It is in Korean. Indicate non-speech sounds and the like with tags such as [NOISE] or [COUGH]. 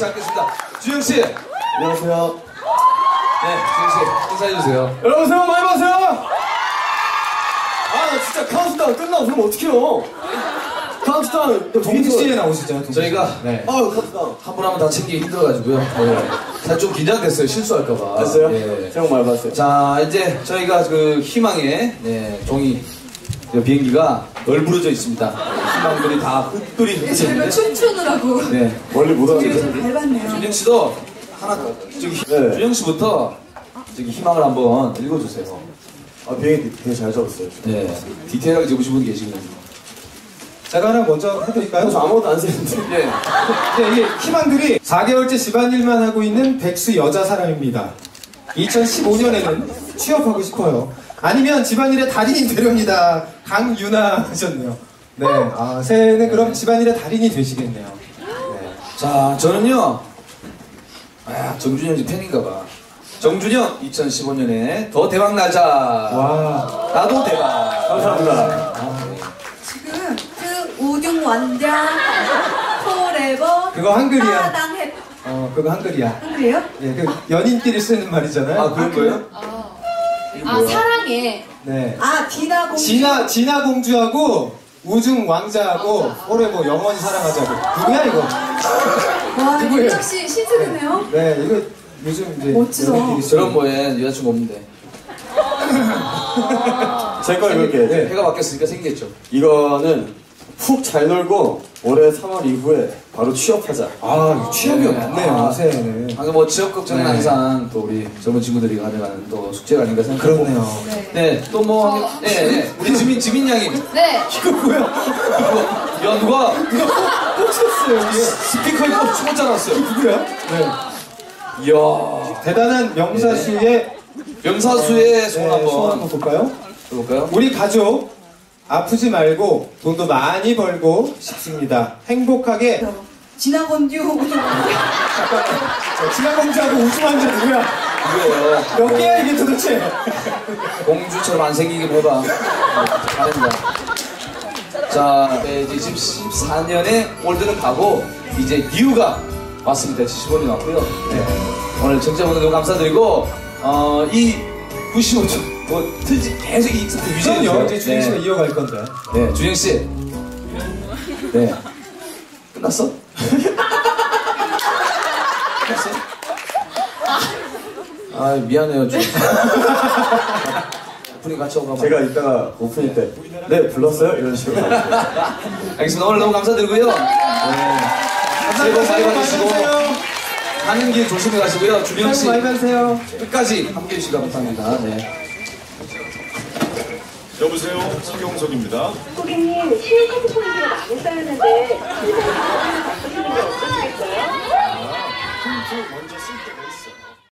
시작하겠습니다. 주영 씨. 네, 안녕하세요. 주영 씨 인사해 주세요. 여러분 새해 복 많이 받으세요! 아, 나 진짜 카운트다운 끝나고 그러면 어떡해요? 카운트다운, 동시에 나오시죠? 동시에. 저희가 네. 아유, 카운트다운. 한분한분다 챙기기 힘들어가지고요. 네. 사실 좀 긴장됐어요. 실수할까봐. 됐어요? 예. 새해 복 많이 받으세요. 자, 이제 저희가 그 희망의 네, 종이 저 비행기가 널브러져 있습니다. 희망들이 다 저희가 흩뿌리는데. 춤추느라고 네. 멀리 못. 밟았네요. 준영 씨도 하나 저기 네. 준영 씨부터 저기 희망을 한번 읽어주세요. 아, 비행기 되게 잘 잡았어요. 네. 디테일하게 적으신 분 계시거든요. 제가 하나 먼저 해드릴까요? 저 아무것도 안 쓰는데. 네. 네, 이게 희망들이 4개월째 집안일만 하고 있는 백수 여자 사람입니다. 2015년에는 취업하고 싶어요. 아니면 집안일의 달인이 되렵니다. 강유나 하셨네요. 네, 아, 새해는 그럼 집안일의 달인이 되시겠네요. 네. 자, 저는요, 아, 정준영 씨 팬인가 봐. 정준영 2015년에 더 대박 나자. 와, 나도 대박. 감사합니다. 지금 그 우중 완장 포레버 그거 한글이야. 하당 해 어, 그거 한글이야. 한글이에요? 예, 그 연인끼리 쓰는 말이잖아요. 아, 그런 거예요? 아? 사랑해 네. 아 디나 공주 진아, 진아 공주하고 우중 왕자하고 올해 뭐 영원히 사랑하자고. 누구야, 이거? 와 누구예요? 씨 신세대네요. 네, 이거 요즘 이제. 멋지다. 저런 뭐에 여자친구 없는데. [LAUGHS] 제거 읽을게. 네. 해가 바뀌었으니까 생겼죠. 이거는 푹잘 놀고 올해 3월 이후에 바로 취업하자. 아, 취업이 없네요, 아. 새해는. 방금 뭐 취업 걱정은 네. 항상 또 우리 젊은 친구들이 가져가는 또 숙제가 아닌가 생각하고. 그렇네요. 네. 네, 또 뭐, 네, 네. 우리 지민, 지민 양이. 네 이거 뭐야? [LAUGHS] 야, 누가 꽂혔어요, 여기에. 스피커에 또 꽂아 놨어요. 누구야? 네. 이야. 대단한 명사수의 명사수의 손 네, 한번 소원 한번 볼까요? 볼까요? 우리 가족 아프지 말고 돈도 많이 벌고 싶습니다. 행복하게 완장 자, 진화공주하고 우주왕자 누구야? 이거요. 몇 개야 이게 도대체? 공주처럼 안 생기게 해봐. 잘한다. 자, 네, 이제 14년에 올드는 가고, 이제 뉴가 왔습니다. 75년 왔고요. 네. 오늘 청취자분들 너무 감사드리고, 어, 이 95점, 뭐, 틀지, 계속 이. 그럼요. 이제 주행 씨가 네. 이어갈 건데. 네, 준영씨. 네. 끝났어? 끝났어? 아, 미안해요, 좀. [LAUGHS] 분이 같이 오가 제가 이따가 오프닝 때, 네, 불렀어요? 이런 식으로. 알겠습니다. 오늘 너무 감사드리고요. 네. 새해 복 많이 받으시고, 가는 길 조심히 가시고요. 주명 씨, 많이 가세요. 끝까지 함께 해 주시기 바랍니다. 네. 여보세요, 서경석입니다. 고객님, 신용 카드 포인트가 많이 쌓였는데,